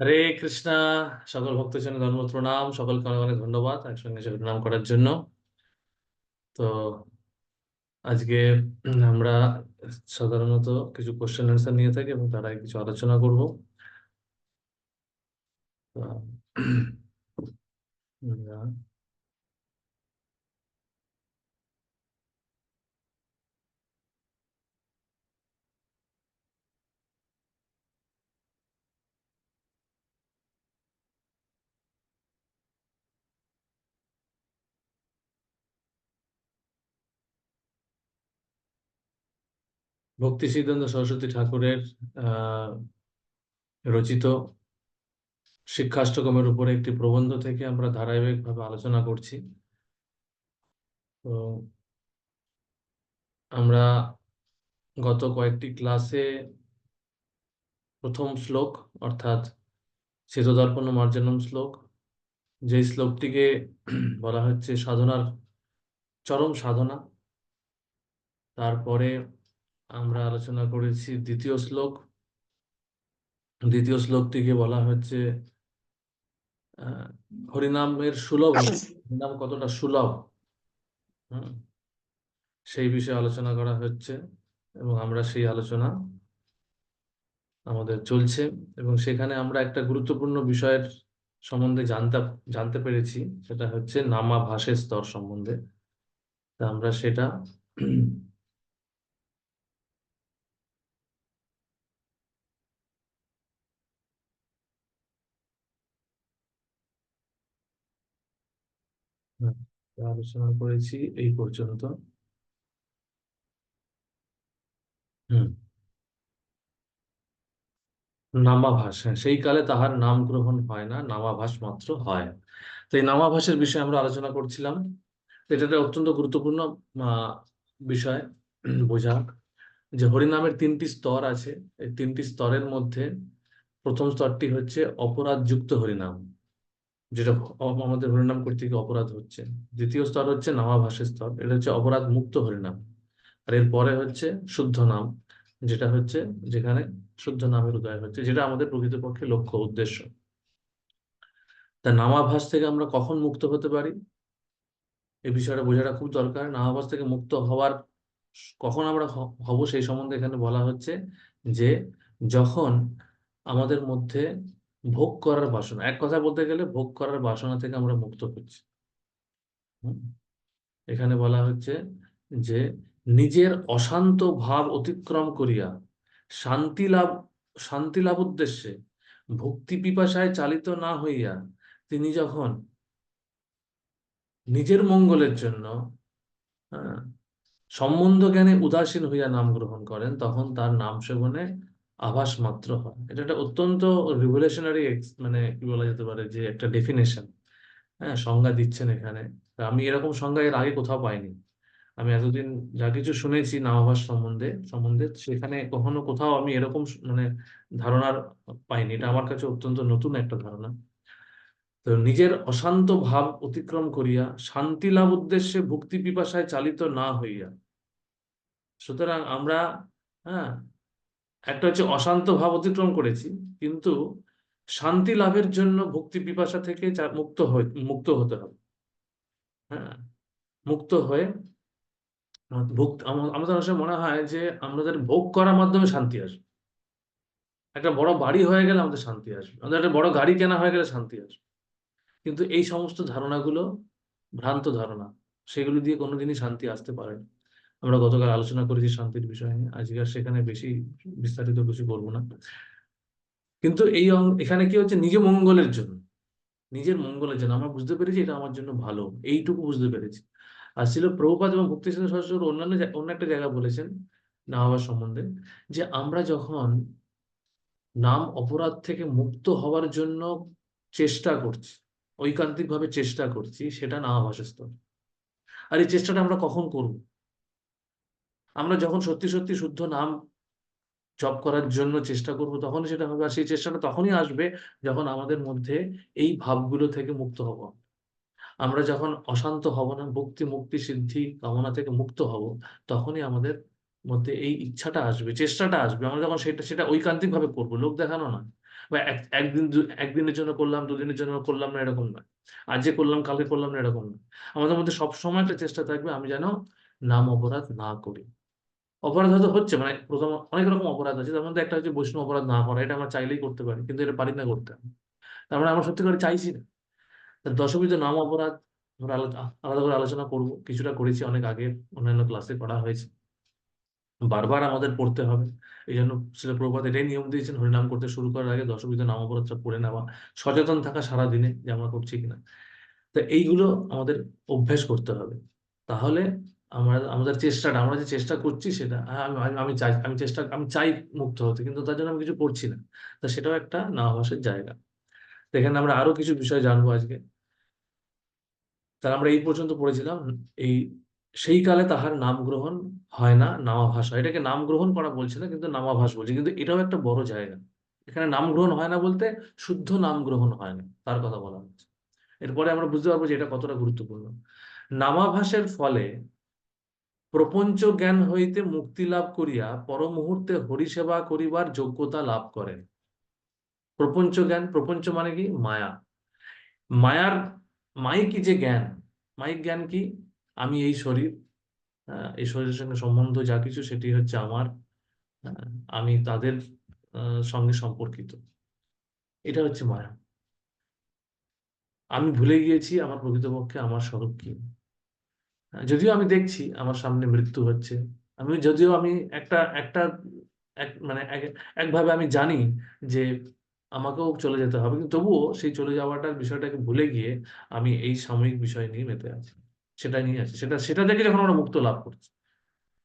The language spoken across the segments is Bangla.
হরে কৃষ্ণা। সকল ভক্ত জন্য ধর্ম প্রণাম। সকলকে অনেক অনেক ধন্যবাদ একসঙ্গে সে প্রণাম করার জন্য। তো আজকে আমরা সাধারণত কিছু কোশ্চেন অ্যান্সার নিয়ে থাকি এবং তারা কিছু আলোচনা করব। তো, ভক্তি সিদ্ধান্ত সরস্বতী ঠাকুরের রচিত শিক্ষাষ্টকমের উপরে একটি প্রবন্ধ থেকে আমরা ধারাবাহিকভাবে আলোচনা করছি। তো আমরা গত কয়েকটি ক্লাসে প্রথম শ্লোক, অর্থাৎ শীতদর্পণ মার্জনম শ্লোক যে শ্লোকটিকে বলা হচ্ছে সাধনার চরম সাধনা, তারপরে আমরা আলোচনা করেছি দ্বিতীয় শ্লোক। দ্বিতীয় শ্লোকটিকে বলা হচ্ছে হরিনামের সুলভ হরিনাম কতটা সুলভ? সেই বিষয়ে আলোচনা করা হচ্ছে এবং আমরা সেই আলোচনা আমাদের চলছে এবং সেখানে আমরা একটা গুরুত্বপূর্ণ বিষয়ের সম্বন্ধে জানতে জানতে পেরেছি, সেটা হচ্ছে নামাভাসের স্তর সম্বন্ধে। আমরা সেটা আলোচনা করেছি এই পর্যন্ত। নামাভাস হ্যাঁ সেই কালে তাহার নাম গ্রহণ হয় না, নামাভাস মাত্র হয়। তো এই নামাভাসের বিষয়ে আমরা আলোচনা করছিলাম। এটা একটা অত্যন্ত গুরুত্বপূর্ণ বিষয় বোঝা যে হরিনামের তিনটি স্তর আছে। এই তিনটি স্তরের মধ্যে প্রথম স্তরটি হচ্ছে অপরাধযুক্ত হরিনাম। যেটা আমাদের হরিনাম করতে গিয়ে অপরাধ হচ্ছে। দ্বিতীয় স্তর হচ্ছে নামাভাসের স্তর। এটা হচ্ছে অপরাধ মুক্ত হরিনাম। আর এর পরে হচ্ছে শুদ্ধ নাম, যেটা হচ্ছে যেখানে শুদ্ধ নামের উদয় হচ্ছে, যেটা আমাদের প্রকৃতপক্ষে লক্ষ্য উদ্দেশ্য। তা নামাভাস থেকে আমরা কখন মুক্ত হতে পারি? এই বিষয়টা বোঝাটা খুব দরকার। নামাভাস থেকে মুক্ত হওয়ার কখন আমরা হব সেই সম্বন্ধে এখানে বলা হচ্ছে যে, যখন আমাদের মধ্যে ভোগ করার বাসনা। এক কথা বলতে গেলে ভোগ করার বাসনা থেকে আমরা মুক্ত হচ্ছি। এখানে বলা হচ্ছে যে নিজের অশান্ত ভাব অতিক্রম করিয়া শান্তি লাভ শান্তি লাভ উদ্দেশ্যে ভক্তি পিপাসায় চালিত না হইয়া তিনি যখন নিজের মঙ্গলের জন্য হ্যাঁ, সম্বন্ধ জ্ঞানে উদাসীন হইয়া নাম গ্রহণ করেন তখন তার নাম সেবনে আভাস মাত্র হয়। এটা একটা অত্যন্ত রিভলিউশনারি মানে কি বলা যেতে পারে যে একটা ডেফিনেশন হ্যাঁ সংজ্ঞা দিচ্ছেন এখানে। আমি এরকম সংজ্ঞা এর আগে কোথাও পাইনি। আমি এতদিন যা কিছু শুনেছি নামাভাস সম্বন্ধে সম্বন্ধে, সেখানে কখনো কোথাও আমি এরকম মানে ধারণার পাইনি। এটা আমার কাছে অত্যন্ত নতুন একটা ধারণা। তো নিজের অশান্ত ভাব অতিক্রম করিয়া শান্তি লাভ উদ্দেশ্যে ভক্তি পিপাসায় চালিত না হইয়া, সুতরাং আমরা হ্যাঁ একটা হচ্ছে অশান্ত ভাব অতিক্রম করেছি, কিন্তু শান্তি লাভের জন্য ভক্তি পিপাসা থেকে মুক্ত হয়ে মুক্ত হতে হবে। হ্যাঁ মুক্ত হয়ে আমাদের অনেক মনে হয় যে আমাদের ভোগ করার মাধ্যমে শান্তি আসবে। একটা বড় বাড়ি হয়ে গেলে আমাদের শান্তি আসবে, আমাদের একটা বড় গাড়ি কেনা হয়ে গেলে শান্তি আসবে। কিন্তু এই সমস্ত ধারণাগুলো ভ্রান্ত ধারণা, সেগুলো দিয়ে কোনোদিনই শান্তি আসতে পারে না। আমরা গতকাল আলোচনা করেছি শান্তির বিষয় নিয়ে। আজকে আর সেখানে বেশি বিস্তারিত কিছু করব না। কিন্তু এই এখানে কি হচ্ছে? নিজে মঙ্গলের জন্য। নিজের মঙ্গলের জন্য। আমরা বুঝতে পেরেছি এটা আমার জন্য ভালো। এইটুকু বুঝতে পেরেছি। আর ছিল প্রভুপাদ এবং ভক্তি সিং সরস্বতী অন্যান্য অন্য একটা জায়গা বলেছেন, না হওয়ার সম্বন্ধে, যে আমরা যখন নাম অপরাধ থেকে মুক্ত হওয়ার জন্য চেষ্টা করছি ঐকান্তিক ভাবে চেষ্টা করছি, সেটা না নামাভাসস্তর আর এই চেষ্টাটা আমরা কখন করব? আমরা যখন সত্যি সত্যি শুদ্ধ নাম জপ করার জন্য চেষ্টা করব তখন সেটা হবে। আর সেই চেষ্টাটা তখনই আসবে যখন আমাদের মধ্যে এই ভাবগুলো থেকে মুক্ত হব। আমরা যখন অশান্ত হব না, ভক্তি, মুক্তি, সিদ্ধি, কামনা থেকে মুক্ত হব, তখনই আমাদের মধ্যে এই ইচ্ছাটা আসবে, চেষ্টাটা আসবে। আমরা যখন সেটা সেটা ঐকান্তিক ভাবে করব, লোক দেখানো না বা এক- একদিন একদিনের জন্য করলাম, দুদিনের জন্য করলাম না, এরকম না আজ যে করলাম, কালকে করলাম না, এরকম না আমাদের মধ্যে সবসময় একটা চেষ্টা থাকবে, আমি যেন নাম অপরাধ না করি। অপরাধ হয়তো হচ্ছে মানে প্রথম অনেক রকম অপরাধ আছে। তার মধ্যে একটা হচ্ছে বৈষ্ণব অপরাধ না করা এটা আমরা চাইলেই করতে পারি, কিন্তু এটা পারি না করতে তার মানে আমরা সত্যি করে চাইছি না। দশবিধ নাম অপরাধ, আমরা আলো- আলাদা করে আলোচনা করব। কিছুটা করেছি অনেক আগে, অন্যান্য ক্লাসে করা হয়েছে। বারবার আমাদের পড়তে হবে। এই জন্য শিল প্রভুপাত এটাই নিয়ম দিয়েছেন, হরিনাম করতে শুরু করার আগে দশবিধ নাম অপরাধটা পড়ে নেওয়া। সচেতন থাকা সারাদিনে যে আমরা করছি কিনা। তো এইগুলো আমাদের অভ্যেস করতে হবে। তাহলে আমরা, আমাদের চেষ্টাটা, আমরা যে চেষ্টা করছি সেটা আমি, আমি- চাই, আমি চেষ্টা, আমি চাই মুক্ত হতে, কিন্তু তার জন্য আমি কিছু করছি না। তা সেটাও একটা না নামাভাসের জায়গা। এখানে আমরা আরও কিছু বিষয় জানব আজকে। তাহলে আমরা এই পর্যন্ত পড়েছিলাম, এই, সেই কালে তাহার নাম গ্রহণ হয় না নামাভাস হয়। এটাকে নাম গ্রহণ করা বলছে না, কিন্তু নামাভাস বলছে। কিন্তু এটাও একটা বড় জায়গা। এখানে নাম গ্রহণ হয় না বলতে শুদ্ধ নাম গ্রহণ হয় না, তার কথা বলা হচ্ছে। এরপরে আমরা বুঝতে পারব যে এটা কতটা গুরুত্বপূর্ণ। নামাভাসের ফলে প্রপঞ্চ জ্ঞান হইতে মুক্তি লাভ করিয়া পর মুহূর্তে হরিসেবা করিবার যোগ্যতা লাভ করেন। প্রপঞ্চ জ্ঞান, প্রপঞ্চ মানে কি? মায়া। মায়ার মাইক যে জ্ঞান? মাইক জ্ঞান কি? আমি এই শরীর এই শরীরের সঙ্গে সম্বন্ধ যা কিছু সেটি হচ্ছে আমার আমি তাদের সঙ্গে সম্পর্কিত। এটা হচ্ছে মায়া। আমি ভুলে গিয়েছি, আমার প্রকৃতপক্ষে আমার স্বরূপ কি? যদিও আমি দেখছি আমার সামনে মৃত্যু হচ্ছে। আমি যদিও আমি একটা একটা, এক মানে এক- একভাবে আমি জানি যে আমাকেও চলে যেতে হবে, কিন্তু তবুও সেই চলে যাওয়াটার বিষয়টাকে ভুলে গিয়ে আমি এই সাময়িক বিষয় নিয়ে মেতে আছি। সেটা নিয়ে আছি। সেটা সেটা থেকে যখন আমরা মুক্ত লাভ করছি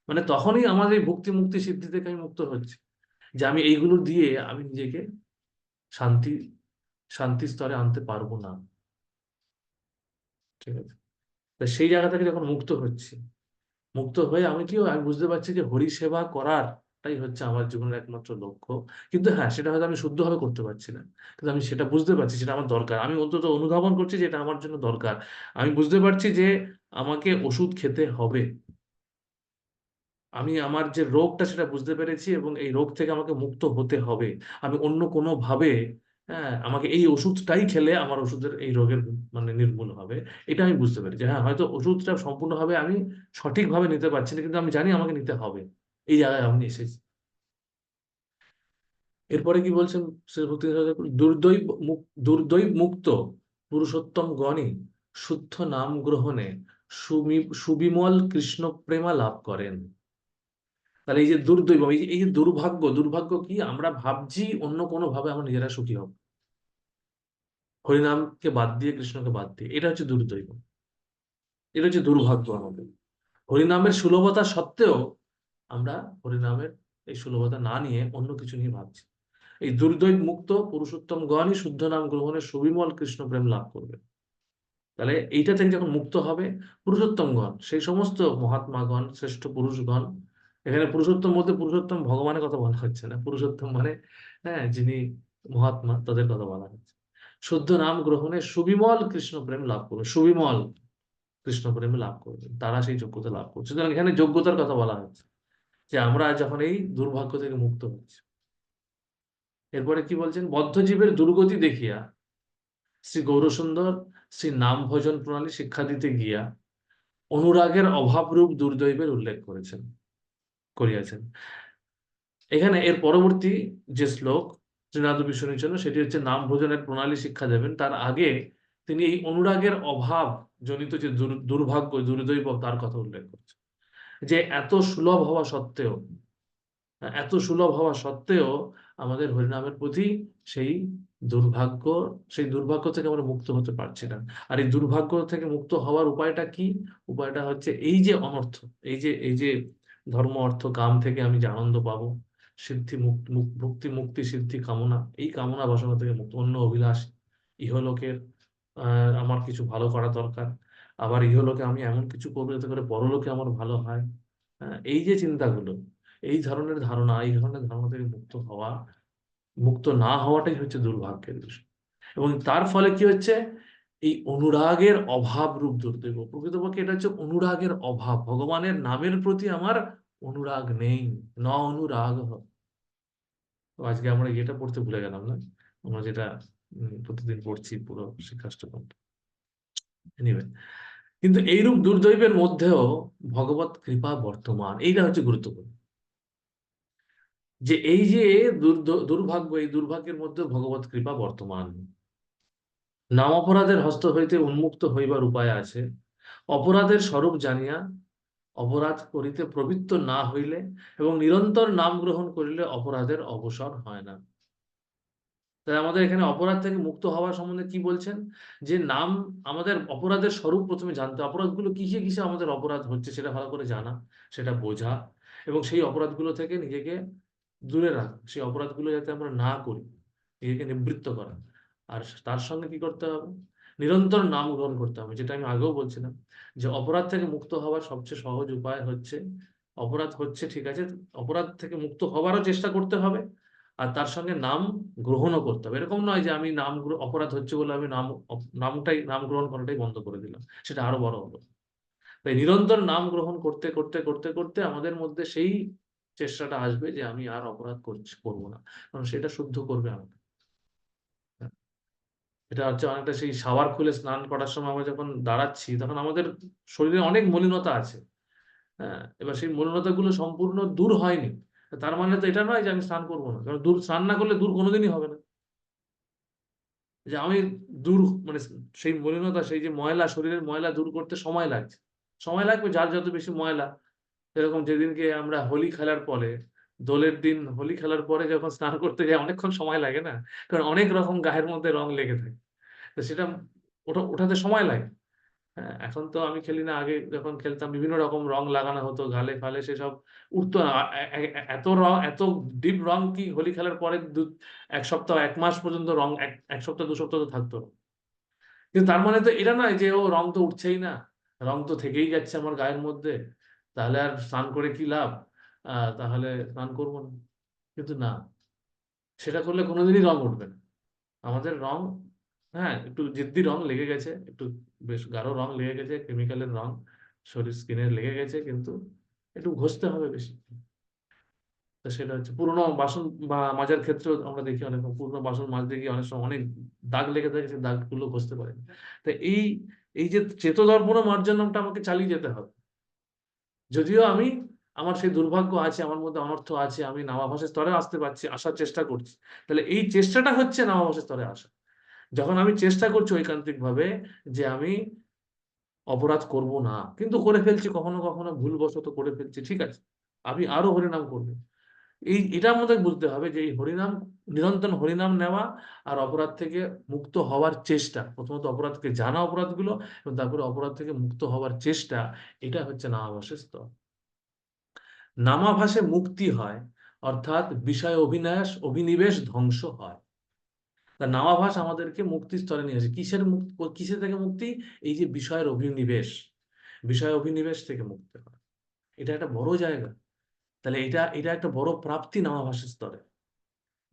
মানে তখনই আমার এই ভক্তি মুক্তি সিদ্ধি থেকে আমি মুক্ত হচ্ছি যে আমি এইগুলো দিয়ে আমি নিজেকে শান্তি শান্তি স্তরে আনতে পারব না। ঠিক আছে? তা সেই জায়গা থেকে যখন মুক্ত হচ্ছি, মুক্ত হয়ে আমি কি আমি বুঝতে পারছি যে হরি সেবা করারটাই হচ্ছে আমার জীবনের একমাত্র লক্ষ্য। কিন্তু হ্যাঁ সেটা হয়তো আমি শুদ্ধভাবে করতে পারছি না। কিন্তু আমি সেটা বুঝতে পারছি সেটা আমার দরকার। আমি অন্তত অনুধাবন করছি যে এটা আমার জন্য দরকার। আমি বুঝতে পারছি যে আমাকে ওষুধ খেতে হবে। আমি আমার যে রোগটা সেটা বুঝতে পেরেছি এবং এই রোগ থেকে আমাকে মুক্ত হতে হবে। আমি অন্য কোনো ভাবে হ্যাঁ আমাকে এই ওষুধটাই খেলে আমার ওষুধের এই রোগের মানে নির্মূল হবে। এটা আমি বুঝতে পেরেছি। হ্যাঁ হয়তো ওষুধটা সম্পূর্ণভাবে আমি সঠিকভাবে নিতে পারছি না, কিন্তু আমি জানি আমাকে নিতে হবে। এই জায়গায় আমি এসেছি। এরপরে কি বলছেন দুর্দৈব দুর্দৈব মুক্ত পুরুষোত্তম গণই শুদ্ধ নাম গ্রহণে সুবিমল কৃষ্ণ প্রেমা লাভ করেন। তাহলে এই যে দুর্দৈব, এই যে এই যে দুর্ভাগ্য দুর্ভাগ্য কি আমরা ভাবছি অন্য কোনো ভাবে আমরা নিজেরা সুখী হব? হরিনামকে বাদ দিয়ে কৃষ্ণকে বাদ দিয়ে, এটা হচ্ছে দুর্দৈব। এটা হচ্ছে দুর্ভাগ্য আমাদের। হরিনামের সুলভতা সত্ত্বেও আমরা হরিনামের এই সুলভতা না নিয়ে অন্য কিছু নিয়ে ভাবছি। এই দুর্দৈব মুক্ত পুরুষোত্তম গণই শুদ্ধ নাম গ্রহণে সুবিমল কৃষ্ণ প্রেম লাভ করবে। তাহলে এইটা থেকে যখন মুক্ত হবে পুরুষোত্তমগণ সেই সমস্ত মহাত্মাগণ শ্রেষ্ঠ পুরুষগণ এখানে পুরুষোত্তম বলতে পুরুষোত্তম ভগবানের কথা বলা হচ্ছে না। পুরুষোত্তম মানে হ্যাঁ যিনি মহাত্মা, তাদের কথা বলা হচ্ছে। শুদ্ধ নাম গ্রহণে সুবিমল কৃষ্ণ প্রেম লাভ করবে সুবিমল কৃষ্ণ প্রেম লাভ করবে তারা সেই যোগ্যতা লাভ করছে। সুতরাং এখানে যোগ্যতার কথা বলা হচ্ছে যে আমরা যখন এই দুর্ভাগ্য থেকে মুক্ত হচ্ছি এরপরে কি বলছেন? বদ্ধজীবের দুর্গতি দেখিয়া শ্রী গৌরসুন্দর শ্রী নাম ভজন প্রণালী শিক্ষা দিতে গিয়া অনুরাগের অভাবরূপ দুর্দৈবের উল্লেখ করেছেন। করিয়াছেন। এখানে এর পরবর্তী যে শ্লোক শ্রীনাথ বিষ্ণুর জন্য, সেটি হচ্ছে, নাম ভোজনের প্রণালী শিক্ষা দেবেন। তার আগে তিনি এই অনুরাগের অভাব জনিত যে দুর্ভাগ্য, দুর্দৈব, তার কথা উল্লেখ করছেন। যে এত সুলভ হওয়া সত্ত্বেও, এত সুলভ হওয়া সত্ত্বেও আমাদের হরিনামের প্রতি সেই দুর্ভাগ্য সেই দুর্ভাগ্য থেকে আমরা মুক্ত হতে পারছি না। আর এই দুর্ভাগ্য থেকে মুক্ত হওয়ার উপায়টা কি? উপায়টা হচ্ছে, এই যে অনর্থ, এই যে এই যে ধর্ম অর্থ কাম থেকে আমি যে আনন্দ পাবো সিদ্ধি মুক্তি মুক্তি সিদ্ধি কামনা এই কামনা বাসনা থেকে মুক্ত অন্য অভিলাষ ইহলোকের আমার কিছু ভালো করা দরকার আবার ইহলোকে আমি এমন কিছু করব যাতে করে পরলোকে আমার ভালো হয় হ্যাঁ, এই যে চিন্তাগুলো এই ধরনের ধারণা এই ধরনের ধারণা থেকে মুক্ত হওয়া মুক্ত না হওয়াটাই হচ্ছে দুর্ভাগ্যের বিষয় এবং তার ফলে কি হচ্ছে? এই অনুরাগের অভাব রূপ দুর্দৈব প্রকৃতপক্ষে এটা হচ্ছে অনুরাগের অভাব। ভগবানের নামের প্রতি আমার অনুরাগ নেই ন অনুরাগ আজকে আমরা এটা পড়তে ভুলে গেলাম না। আমরা যেটা প্রতিদিন পড়ছি পুরো শিক্ষাষ্টকম এনিওয়ে কিন্তু এইরূপ দুর্দৈবের মধ্যেও ভগবত কৃপা বর্তমান। এইটা হচ্ছে গুরুত্বপূর্ণ। যে এই যে দুর্ভাগ্য, এই দুর্ভাগ্যের মধ্যে ভগবত কৃপা বর্তমান। নাম অপরাধের হস্ত হইতে উন্মুক্ত হইবার উপায় আছে। অপরাধের স্বরূপ জানিয়া অপরাধ করিতে প্রবৃত্ত না হইলে এবং নিরন্তর নাম গ্রহণ করিলে অপরাধের অবসর হয় না। তাই আমাদের এখানে অপরাধ থেকে মুক্ত হওয়ার সম্বন্ধে কি বলছেন? যে নাম আমাদের অপরাধের স্বরূপ প্রথমে জানতে। অপরাধগুলো কিসে কিসে আমাদের অপরাধ হচ্ছে সেটা ভালো করে জানা, সেটা বোঝা এবং সেই অপরাধগুলো থেকে নিজেকে দূরে রাখা, সেই অপরাধগুলো যাতে আমরা না করি, নিজেকে নিবৃত্ত করা। আর তার সঙ্গে কি করতে হবে? নিরন্তর নাম গ্রহণ করতে হবে, যেটা আমি আগেও বলছিলাম যে অপরাধ থেকে মুক্ত হওয়ার সবচেয়ে সহজ উপায় হচ্ছে, অপরাধ হচ্ছে ঠিক আছে, অপরাধ থেকে মুক্ত হওয়ারও চেষ্টা করতে হবে আর তার সঙ্গে নাম গ্রহণও করতে হবে। এরকম নয় যে আমি নাম অপরাধ হচ্ছে বলে আমি নাম নামটাই, নাম গ্রহণ করাটাই বন্ধ করে দিলাম, সেটা আরও বড় হলো। তাই নিরন্তর নাম গ্রহণ করতে করতে করতে করতে আমাদের মধ্যে সেই চেষ্টাটা আসবে যে আমি আর অপরাধ করছি, করব না, কারণ সেটা শুদ্ধ করবে আমাকে। এটা হচ্ছে অনেকটা সেই শাওয়ার খুলে স্নান করার সময় আমরা যখন দাঁড়াচ্ছি, তখন আমাদের শরীরে অনেক মলিনতা আছে। হ্যাঁ এবার সেই মলিনতাগুলো সম্পূর্ণ দূর হয়নি। তার মানে তো এটা নয় যে আমি স্নান করব না, কারণ দূর, স্নান না করলে দূর কোনোদিনই হবে না। যে আমি দূর মানে সেই মলিনতা, সেই যে ময়লা, শরীরের ময়লা দূর করতে সময় লাগছে। সময় লাগবে, যার যত বেশি ময়লা। এরকম যেদিনকে আমরা হোলি খেলার পরে দোলের দিন হোলি খেলার পরে যখন স্নান করতে যাই, অনেকক্ষণ সময় লাগে না? কারণ অনেক রকম গায়ের মধ্যে রং লেগে থাকে। তো সেটা ওটা ওঠাতে সময় লাগে। হ্যাঁ এখন তো আমি খেলি না। আগে যখন খেলতাম, বিভিন্ন রকম রং লাগানো হতো গালে ফালে সেসব উঠতো না। এত রং, এত ডিপ রং কি হোলি খেলার পরে দু, এক সপ্তাহ, এক মাস পর্যন্ত রং এক সপ্তাহ, দু সপ্তাহ তো থাকতো। কিন্তু তার মানে তো এটা নয় যে, ও, রং তো উঠছেই না। রং তো থেকেই যাচ্ছে আমার গায়ের মধ্যে। তাহলে আর স্নান করে কি লাভ? তাহলে স্নান করব না। কিন্তু না, সেটা করলে কোনোদিনই রং উঠবে না। আমাদের রং হ্যাঁ একটু জিদ্দি রং লেগে গেছে, একটু বেশ গাঢ় রং লেগে গেছে কেমিক্যালের রং, শরীর স্কিনে লেগে গেছে, কিন্তু একটু ঘষতে হবে বেশি। তো সেটা হচ্ছে পুরোনো বাসন বা মাজার ক্ষেত্রেও আমরা দেখি অনেক পুরোনো বাসন মাজতে গিয়ে অনেক সময় অনেক দাগ লেগে থাকে, সেই দাগগুলো ঘষতে পারে তো এই এই যে চেতদর্পণ মার্জনমটা আমাকে চালিয়ে যেতে হবে। যদিও আমি আমার সেই দুর্ভাগ্য আছে, আমার মধ্যে অনর্থ আছে, আমি নামাভাসের স্তরে আসতে পারছি, আসার চেষ্টা করছি। তাহলে এই চেষ্টাটা হচ্ছে নামাভাসের স্তরে আসা। যখন আমি চেষ্টা করছি ঐকান্তিক ভাবে যে আমি অপরাধ করব না, কিন্তু করে ফেলছি, কখনো কখনো ভুলবশত করে ফেলছি, ঠিক আছে? আমি আরও হরিনাম করব। এই এটা আমাদের বুঝতে হবে যে এই হরিনাম, নিরন্তর হরিনাম নেওয়া আর অপরাধ থেকে মুক্ত হওয়ার চেষ্টা, প্রথমত অপরাধকে জানা অপরাধগুলো এবং তারপরে অপরাধ থেকে মুক্ত হওয়ার চেষ্টা, এটা হচ্ছে নামাভাসের স্তর। নামাভাসে মুক্তি হয়, অর্থাৎ বিষয় অভিনাশ অভিনিবেশ ধ্বংস হয়। তা নামাভাস আমাদেরকে মুক্তি স্তরে নিয়ে আসে। কিসের মুক্তি, কিসের থেকে মুক্তি? এই যে বিষয়ের অভিনিবেশ, বিষয় অভিনিবেশ থেকে মুক্তি হয়। এটা একটা বড় জায়গা। তাহলে এটা এটা একটা বড় প্রাপ্তি নামাভাসের স্তরে।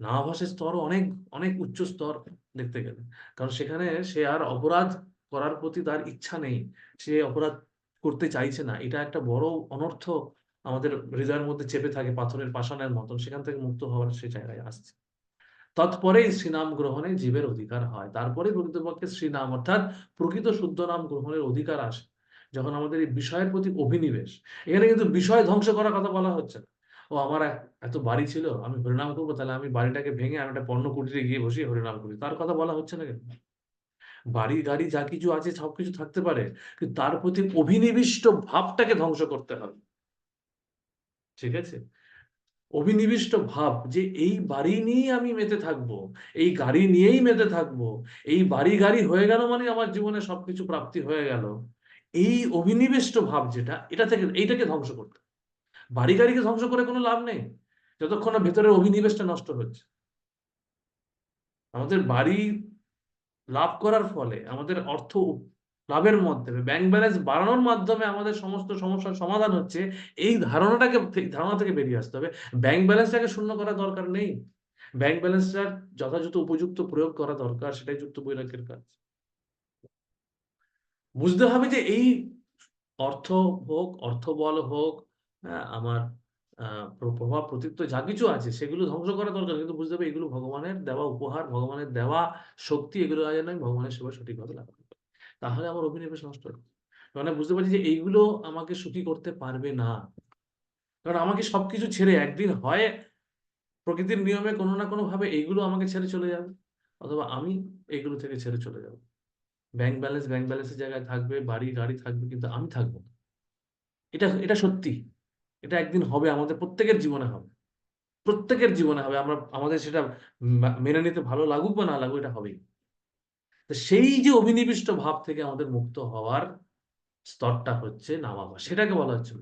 নামাভাসের স্তর অনেক অনেক উচ্চ স্তর দেখতে গেলে। কারণ সেখানে সে আর অপরাধ করার প্রতি তার ইচ্ছা নেই। সে অপরাধ করতে চাইছে না। এটা একটা বড় অনর্থ আমাদের হৃদয়ের মধ্যে চেপে থাকে পাথরের পাষাণের মতন, সেখান থেকে মুক্ত হওয়ার সেই জায়গায় আসছে। তৎপরেই শ্রীনাম গ্রহণে জীবের অধিকার হয়। তারপরে প্রকৃতপক্ষে শ্রীনাম, অর্থাৎ প্রকৃত শুদ্ধ নাম গ্রহণের অধিকার আসে, যখন আমাদের এই বিষয়ের প্রতি অভিনিবেশ। এখানে কিন্তু বিষয় ধ্বংস করার কথা বলা হচ্ছে না। ও আমার এত বাড়ি ছিল, আমি হরিনাম করব, তাহলে আমি বাড়িটাকে ভেঙে আমি একটা পণ্য কুটিরে গিয়ে বসে হরিনাম করি। তার কথা বলা হচ্ছে না কেন? বাড়ি, গাড়ি, যা কিছু আছে সবকিছু থাকতে পারে, কিন্তু তার প্রতি অভিনিবিষ্ট ভাবটাকে ধ্বংস করতে হবে। ঠিক আছে? অভিনিবিষ্ট ভাব যে এই বাড়ি নিয়েই আমি মেতে থাকব, এই গাড়ি নিয়েই মেতে থাকব, এই বাড়ি গাড়ি হয়ে গেল মানে আমার জীবনে সবকিছু প্রাপ্তি হয়ে গেল। এই অভিনিবিষ্ট ভাব যেটা, এটা থেকে, এইটাকে ধ্বংস করতে। বাড়ি গাড়িকে ধ্বংস করে কোনো লাভ নেই, যতক্ষণ না ভেতরের অভিনিবেশটা নষ্ট হচ্ছে। আমাদের বাড়ি লাভ করার ফলে আমাদের অর্থ লাভের মাধ্যমে ব্যাংক ব্যালেন্স বাড়ানোর মাধ্যমে আমাদের সমস্ত সমস্যার সমাধান হচ্ছে, এই ধারণাটাকে ধারণা থেকে বেরিয়ে আসতে হবে। ব্যাংক ব্যালেন্সটাকে শূন্য করার দরকার নেই। ব্যাংক ব্যালেন্সটার যথাযথ উপযুক্ত প্রয়োগ করা দরকার, সেটাই যুক্ত বৈরাগ্যের কাজ। বুঝতে হবে যে এই অর্থ হোক অর্থবল হোক আমার প্রভাব প্রতীপ্ত যা কিছু আছে, সেগুলো ধ্বংস করা দরকার, কিন্তু বুঝতে হবে এগুলো ভগবানের দেওয়া উপহার, ভগবানের দেওয়া শক্তি, এগুলো যেন আমি ভগবানের সেবা সঠিকভাবে পারি তাহলে আমার অভিনিবেশ নষ্ট হবে মানে বুঝতে পারছি যে এইগুলো আমাকে সুখী করতে পারবে না। কারণ আমাকে সবকিছু ছেড়ে একদিন হয় প্রকৃতির নিয়মে কোনো না কোনো ভাবে এইগুলো আমাকে ছেড়ে চলে যাবে। অথবা আমি এইগুলো থেকে ছেড়ে চলে যাব। ব্যাংক ব্যালেন্স ব্যাংক ব্যালেন্সের জায়গায় থাকবে, বাড়ি, গাড়ি থাকবে, কিন্তু আমি থাকব। এটা এটা সত্যি। এটা একদিন হবে, আমাদের প্রত্যেকের জীবনে হবে। প্রত্যেকের জীবনে হবে। আমরা, আমাদের সেটা মেনে নিতে ভালো লাগুক বা না লাগুক, এটা হবেই। সেই যে অভিনিবিষ্ট ভাব থেকে আমাদের মুক্ত হওয়ার স্তরটা হচ্ছে নামাভা সেটাকে বলা হচ্ছে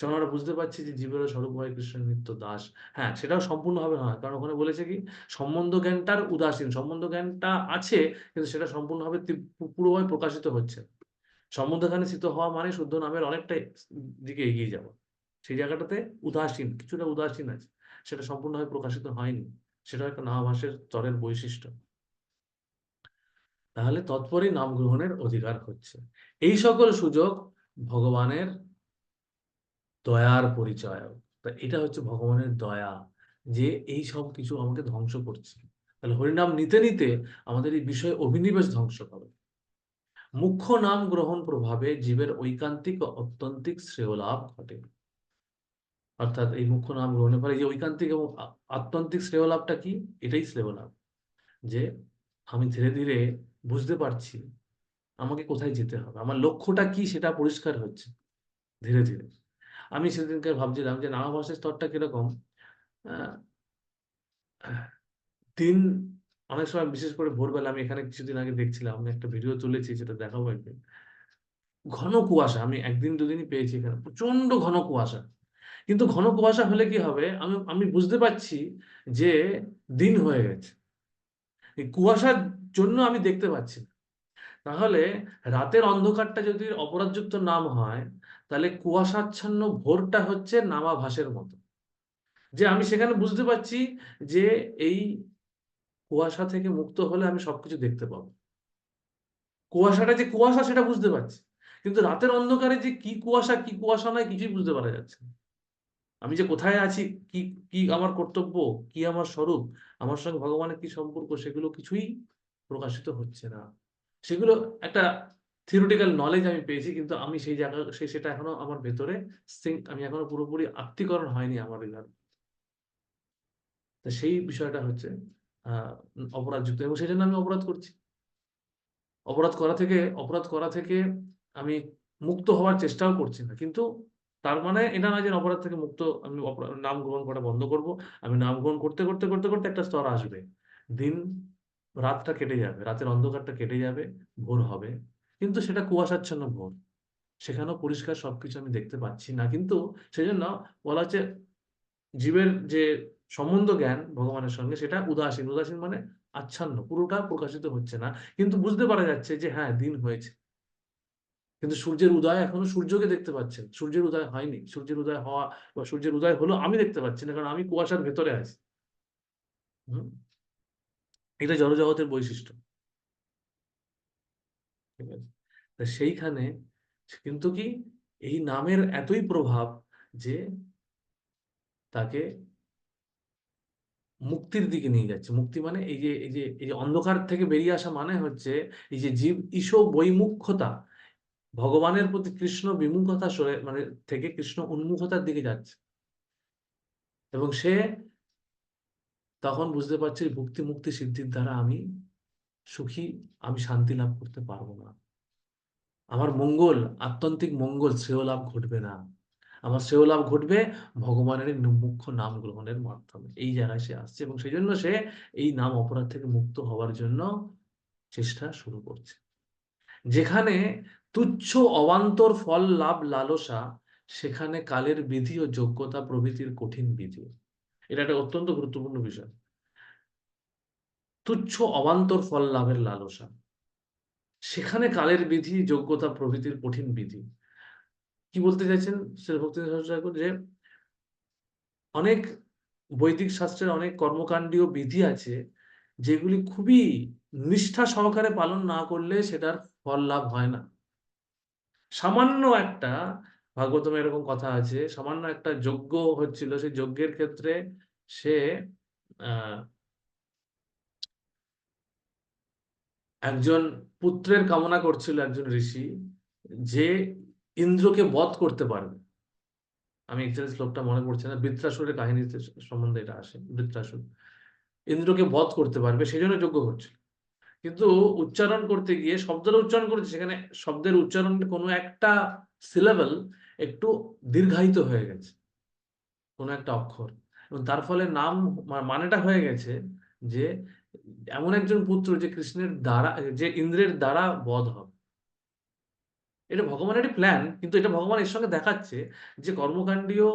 যখন আমরা বুঝতে পারছি যে জীবের স্বরূপ হয় কৃষ্ণ নিত্য দাস। হ্যাঁ সেটাও সম্পূর্ণভাবে নয়। কারণ ওখানে বলেছে কি, সম্বন্ধ জ্ঞানটার উদাসীন। সম্বন্ধ জ্ঞানটা আছে, কিন্তু সেটা সম্পূর্ণভাবে পুরোভাবে প্রকাশিত হচ্ছে। না। সম্বন্ধ জ্ঞানে স্থিত হওয়া মানে শুদ্ধ নামের অনেকটাই দিকে এগিয়ে যাওয়া। সেই জায়গাটাতে উদাসীন, কিছুটা উদাসীন আছে। সেটা সম্পূর্ণভাবে প্রকাশিত হয়নি। সেটা একটা নামাভাসের স্তরের বৈশিষ্ট্য। তাহলে তৎপরই নাম গ্রহণের অধিকার হচ্ছে। এই সকল সুযোগ ভগবানের দয়ার পরিচয় তা এটা হচ্ছে ভগবানের দয়া, যে এই সব কিছু আমাকে ধ্বংস করছে। তাহলে হরিনাম নিতে নিতে আমাদের এই বিষয়ে অভিনিবেশ ধ্বংস করে মুখ্য নাম গ্রহণ প্রভাবে জীবের ঐকান্তিক ও অত্যন্তিক শ্রেয় লাভ ঘটে। অর্থাৎ এই মুখ্য নাম গ্রহণের ফলে যে ঐকান্তিক এবং আত্যন্তিক শ্রেয় লাভটা কি? এটাই শ্রেয় লাভ যে আমি ধীরে ধীরে বুঝতে পারছি, আমাকে কোথায় যেতে হবে? আমার লক্ষ্যটা কি সেটা পরিষ্কার হচ্ছে ধীরে ধীরে। আমি সেদিনকে ভাবছিলাম যে নামাভাসের স্তরটা কীরকম দিন, অনেক সময় বিশেষ করে ভোরবেলা আমি এখানে কিছুদিন আগে দেখছিলাম, আমি একটা ভিডিও তুলেছি, সেটা দেখাবো একদিন। ঘন কুয়াশা, আমি একদিন দুদিনই পেয়েছি এখানে প্রচণ্ড ঘন কুয়াশা। কিন্তু ঘন কুয়াশা হলে কি হবে? আমি আমি বুঝতে পারছি যে দিন হয়ে গেছে। এই কুয়াশার জন্য আমি দেখতে পাচ্ছি না। তাহলে রাতের অন্ধকারটা যদি অপরাধযুক্ত নাম হয়, তাহলে কুয়াশাচ্ছন্ন ভোরটা হচ্ছে নামা ভাসের মতো। যে আমি সেখানে বুঝতে পারছি যে এই কুয়াশা থেকে মুক্ত হলে আমি সবকিছু দেখতে পাবো। কুয়াশাটা যে কুয়াশা সেটা বুঝতে পারছি, কিন্তু রাতের অন্ধকারে যে কি কুয়াশা কি কুয়াশা নয় কিছুই বুঝতে পারা যাচ্ছে না। আমি যে কোথায় আছি, কি কি আমার কর্তব্য, কি আমার স্বরূপ, আমার সঙ্গে ভগবানের কি সম্পর্ক, সেগুলো কিছুই প্রকাশিত হচ্ছে না। সেগুলো একটা থিওরিটিক্যাল নলেজ আমি পেয়েছি, কিন্তু আমি সেই জায়গা, সেই সেটা এখনও আমার ভেতরে আমি এখনও পুরোপুরি আত্মীকরণ হয়নি আমার হৃদয় সেই বিষয়টা হচ্ছে অপরাধযুক্ত। এবং সেই জন্য আমি অপরাধ করছি। অপরাধ করা থেকে, অপরাধ করা থেকে আমি মুক্ত হওয়ার চেষ্টাও করছি না। কিন্তু তার মানে এটা না যে অপরাধ থেকে মুক্ত, আমি নাম গ্রহণ করা বন্ধ করব। আমি নাম গ্রহণ করতে করতে করতে করতে একটা স্তর আসবে। দিন রাতটা কেটে যাবে, রাতের অন্ধকারটা কেটে যাবে, ভোর হবে। কিন্তু সেটা কুয়াশাচ্ছন্ন ভোর। সেখানেও পরিষ্কার সবকিছু আমি দেখতে পাচ্ছি না। কিন্তু সেই জন্য বলা হচ্ছে জীবের যে সম্বন্ধ জ্ঞান ভগবানের সঙ্গে সেটা উদাসীন। উদাসীন মানে আচ্ছন্ন, পুরোটা প্রকাশিত হচ্ছে না। কিন্তু বুঝতে পারা যাচ্ছে যে হ্যাঁ দিন হয়েছে। কিন্তু সূর্যের উদয় এখনও সূর্যকে দেখতে পাচ্ছেন সূর্যের উদয় হয়নি। সূর্যের উদয় হওয়া বা সূর্যের উদয় হলো আমি দেখতে পাচ্ছি না, কারণ আমি কুয়াশার ভেতরে আছি। হুম? এটা জড়জগতের বৈশিষ্ট্য। ঠিক আছে? তা সেইখানে কিন্তু কি এই নামের এতই প্রভাব যে তাকে মুক্তির দিকে নিয়ে যাচ্ছে। মুক্তি মানে এই যে এই যে এই যে অন্ধকার থেকে বেরিয়ে আসা মানে হচ্ছে এই যে জীব ঈশো বৈমুখ্যতা। ভগবানের প্রতি কৃষ্ণ বিমুখতা সরে মানে থেকে কৃষ্ণ উন্মুখতার দিকে যাচ্ছে। এবং সে তখন বুঝতে পারছি ভক্তি মুক্তি সিদ্ধির দ্বারা আমি সুখী, আমি শান্তি লাভ করতে পারব না। আমার মঙ্গল আত্যন্তিক মঙ্গল শ্রেয় লাভ ঘটবে না। আমার শ্রেয় লাভ ঘটবে ভগবানের মুখ্য নাম গ্রহণের মাধ্যমে। এই জায়গায় সে আসছে এবং সেই জন্য সে এই নাম অপরাধ থেকে মুক্ত হওয়ার জন্য চেষ্টা শুরু করছে। যেখানে তুচ্ছ অবান্তর ফল লাভ লালসা, সেখানে কালের বিধি ও যোগ্যতা প্রভৃতির কঠিন বিধি। এটা একটা অত্যন্ত গুরুত্বপূর্ণ বিষয়। তুচ্ছ অবান্তর ফল লাভের লালসা। সেখানে কালের বিধি, যোগ্যতা প্রভৃতির কঠিন বিধি। কি বলতে চাইছেন শ্রী ভক্তি ঠাকুর যে, অনেক বৈদিক শাস্ত্রের অনেক কর্মকাণ্ডীয় বিধি আছে, যেগুলি খুবই নিষ্ঠা সহকারে পালন না করলে সেটার ফল লাভ হয় না। সামান্য একটা ভাগবতমে এরকম কথা আছে, সামান্য একটা যজ্ঞ হচ্ছিল, সেই যজ্ঞের ক্ষেত্রে সে একজন পুত্রের কামনা করছিল একজন ঋষি যে ইন্দ্রকে বধ করতে পারবে। আমি একচুয়ালি শ্লোকটা মনে পড়ছে না, বৃত্রাসুরের কাহিনীতে সম্বন্ধে এটা আসে, বৃত্রাসুর। ইন্দ্রকে বধ করতে পারবে সেই জন্য যজ্ঞ করছিল। কিন্তু উচ্চারণ করতে গিয়ে শব্দের উচ্চারণ করেছে, সেখানে শব্দের উচ্চারণ কোনো একটা সিলেবল একটু দীর্ঘায়িত হয়ে গেছে, কোনো একটা অক্ষর। এবং তার ফলে নাম মানেটা হয়ে গেছে যে এমন একজন পুত্র যে কৃষ্ণের দ্বারা, যে ইন্দ্রের দ্বারা বধ হবে। এটা ভগবানের প্ল্যান কিন্তু এটা ভগবান এর সঙ্গে দেখাচ্ছে যে কর্মকাণ্ডীয়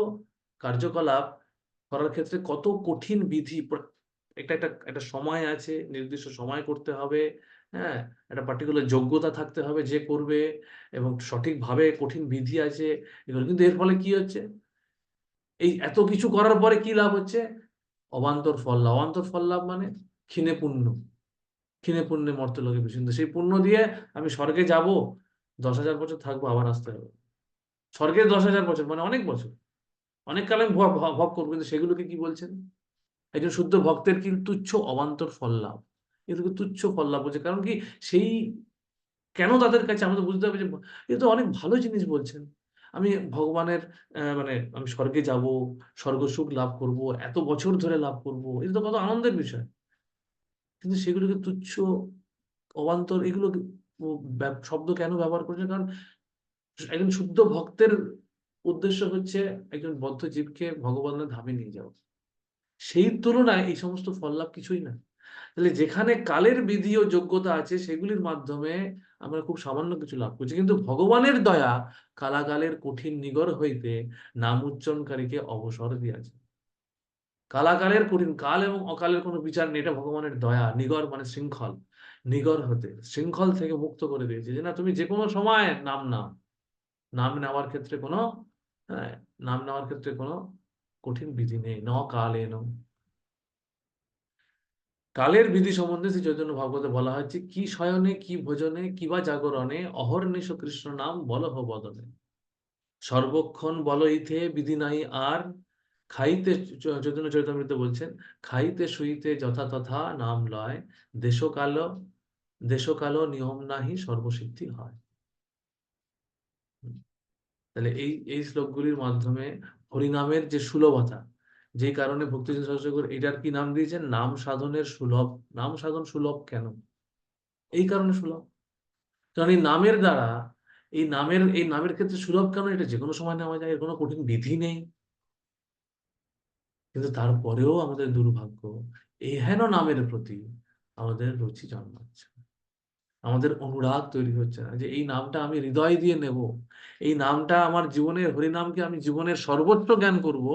কার্যকলাপ করার ক্ষেত্রে কত কঠিন বিধি একটা একটা একটা সময় আছে, নির্দিষ্ট সময় করতে হবে হ্যাঁ? একটা পার্টিকুলার যোগ্যতা থাকতে হবে যে করবে এবং সঠিকভাবে কঠিন বিধি আছে এগুলো। কিন্তু এর ফলে কি হচ্ছে? এই এত কিছু করার পরে কি লাভ হচ্ছে? অবান্তর ফল লাভ। অবান্তর ফল লাভ মানে ক্ষীণে পুণ্য। ক্ষীণে পুণ্যে মর্তলোকে বিষ্ণু সেই পুণ্য দিয়ে আমি স্বর্গে যাব, দশ হাজার বছর থাকব, আবার আসতে হবে। স্বর্গে দশ হাজার বছর মানে অনেক বছর। অনেক কাল আমি ভোগ করব, কিন্তু সেগুলোকে কি বলছেন? একজন শুদ্ধ ভক্তের কি তুচ্ছ অবান্তর ফল লাভ। এগুলোকে তুচ্ছ ফল লাভ বলছে। কারণ কি? সেই কেন তাদের কাছে আমাদের বুঝতে হবে যে এ তো অনেক ভালো জিনিস বলছেন। আমি ভগবানের মানে আমি স্বর্গে যাব, স্বর্গ সুখ লাভ করব, এত বছর ধরে লাভ করব এটা তো কত আনন্দের বিষয়। কিন্তু সেগুলোকে তুচ্ছ অবান্তর, এগুলো শব্দ কেন ব্যবহার করছে? কারণ একজন শুদ্ধ ভক্তের উদ্দেশ্য হচ্ছে একজন বদ্ধ জীবকে ভগবানের ধামে নিয়ে যাওয়া। সেই তুলনায় এই সমস্ত ফল লাভ কিছুই না। তাহলে যেখানে কালের বিধি ও যোগ্যতা আছে সেগুলির মাধ্যমে আমরা খুব সামান্য কিছু লাভ করছি। কিন্তু ভগবানের দয়া কালাকালের কঠিন নিগর হইতে নাম উচ্চারণকারীকে অবসর দিয়েছে। কালাকালের কঠিন কাল এবং অকালের কোনো বিচার নেই এটা ভগবানের দয়া নিগর মানে শৃঙ্খল। নিগর হতে শৃঙ্খল থেকে মুক্ত করে দিয়েছে যে না তুমি যে কোনো সময় নাম নাও। নাম নেওয়ার ক্ষেত্রে কোনো হ্যাঁ, নাম নেওয়ার ক্ষেত্রে কোনো কঠিন বিধি নেই, ন কালে ন কালের বিধি সম্বন্ধে শ্রী চৈতন্য ভাগবতে বলা হয়েছে, কি শয়নে, কি ভোজনে কিবা জাগরণে অহর্নিশ কৃষ্ণ নাম বলহ বদনে। সর্বক্ষণ বল ইথে, বিধি নাই আর। খাইতে, চৈতন্য চৈতন্য বলছেন, খাইতে, শুইতে, যথা তথা নাম লয়। দেশকাল দেশকাল নিয়ম নাহি সর্বসিদ্ধি হয়। তাহলে এই এই শ্লোকগুলির মাধ্যমে হরিনামের যে সুলভতা, যে কারণে ভক্তিজন সহযোগর এটার কি নাম দিয়েছেন? নাম সাধনের সুলভ। নাম সাধন সুলভ কেন? এই কারণে সুলভ। কারণ এই নামের দ্বারা, এই নামের এই নামের ক্ষেত্রে সুলভ কেন? এটা যে কোনো সময় নেওয়া যায়, এর কোনো কঠিন বিধি নেই। কিন্তু তারপরেও আমাদের দুর্ভাগ্য এই হেন নামের প্রতি আমাদের রুচি জন্মাচ্ছে। আমাদের অনুরাগ তৈরি হচ্ছে না। যে এই নামটা আমি হৃদয় দিয়ে নেব, এই নামটা আমার জীবনের হরিনামকে আমি জীবনের সর্বোচ্চ জ্ঞান করব,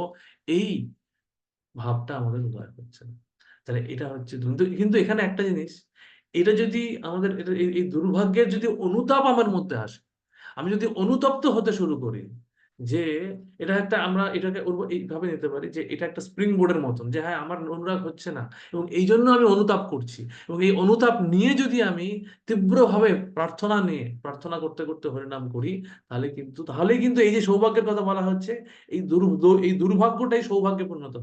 এই ভাবটা আমাদের উদয় হচ্ছে না। তাহলে এটা হচ্ছে কিন্তু এখানে একটা জিনিস, এটা যদি আমাদের এই দুর্ভাগ্যের যদি অনুতাপ আমার মধ্যে আসে, আমি যদি অনুতপ্ত হতে শুরু করি যে এটা একটা আমরা এটাকে এইভাবে নিতে পারি যে এটা একটা স্প্রিং বোর্ডের মতন যে হ্যাঁ আমার অনুরাগ হচ্ছে না। এবং এই জন্য আমি অনুতাপ করছি। এবং এই অনুতাপ নিয়ে যদি আমি তীব্রভাবে প্রার্থনা নিয়ে, প্রার্থনা করতে করতে হরিনাম করি, তাহলে কিন্তু, তাহলেই কিন্তু এই যে সৌভাগ্যের কথা বলা হচ্ছে, এই দুর, এই দুর্ভাগ্যটাই সৌভাগ্যে পরিণত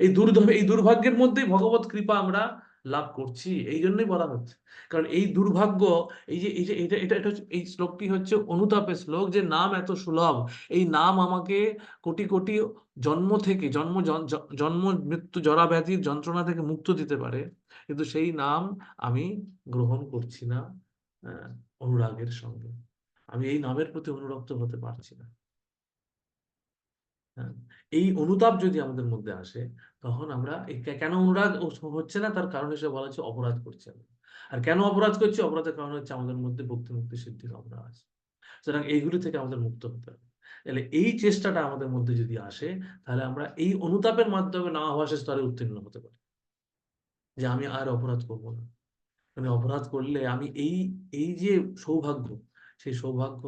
এই দুর্ধ, এই দুর্ভাগ্যের মধ্যেই ভগবত কৃপা আমরা লাভ করছি এই জন্যই বলা হচ্ছে। কারণ এই দুর্ভাগ্য এই যে এই যে এটা এটা এটা এই শ্লোকটি হচ্ছে অনুতাপের শ্লোক যে নাম এত সুলভ। এই নাম আমাকে কোটি কোটি জন্ম থেকে জন্ম জন্ম মৃত্যু জরা ব্যাধির যন্ত্রণা থেকে মুক্ত দিতে পারে। কিন্তু সেই নাম আমি গ্রহণ করছি না অনুরাগের সঙ্গে। আমি এই নামের প্রতি অনুরক্ত হতে পারছি না। হ্যাঁ, এই অনুতাপ যদি আমাদের মধ্যে আসে তখন আমরা কেন অনুরাগ হচ্ছে না? তার কারণ হিসেবে বলা হচ্ছে অপরাধ করছি আর কেন অপরাধ করছি? অপরাধের কারণ হচ্ছে আমাদের মধ্যে ভক্তি মুক্তি সিদ্ধির অপরাধ আছে। সুতরাং এইগুলি থেকে আমাদের মুক্ত হতে হবে। তাহলে এই চেষ্টাটা আমাদের মধ্যে যদি আসে, তাহলে আমরা এই অনুতাপের মাধ্যমে না হওয়া স্তরে উত্তীর্ণ হতে পারি। যে আমি আর অপরাধ করব না। আমি অপরাধ করলে আমি এই এই যে সৌভাগ্য, সেই সৌভাগ্য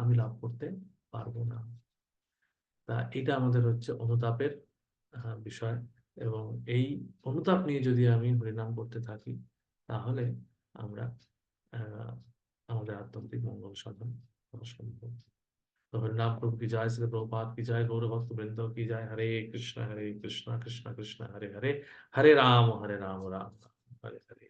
আমি লাভ করতে পারব না। তা এটা আমাদের হচ্ছে অনুতাপের বিষয় এবং এই অনুতাপ নিয়ে যদি আমি হরিনাম করতে থাকি, তাহলে আমরা আমাদের আত্মান্তিক মঙ্গল সাধন করা সম্ভব। হরিনাম প্রভু কি যায় শ্রী প্রভুপাত কি যায় গৌরভক্ত বৃন্দ, কি যায় হরে কৃষ্ণ হরে কৃষ্ণ কৃষ্ণ কৃষ্ণ, হরে হরে হরে রাম হরে রাম রাম, হরে হরে।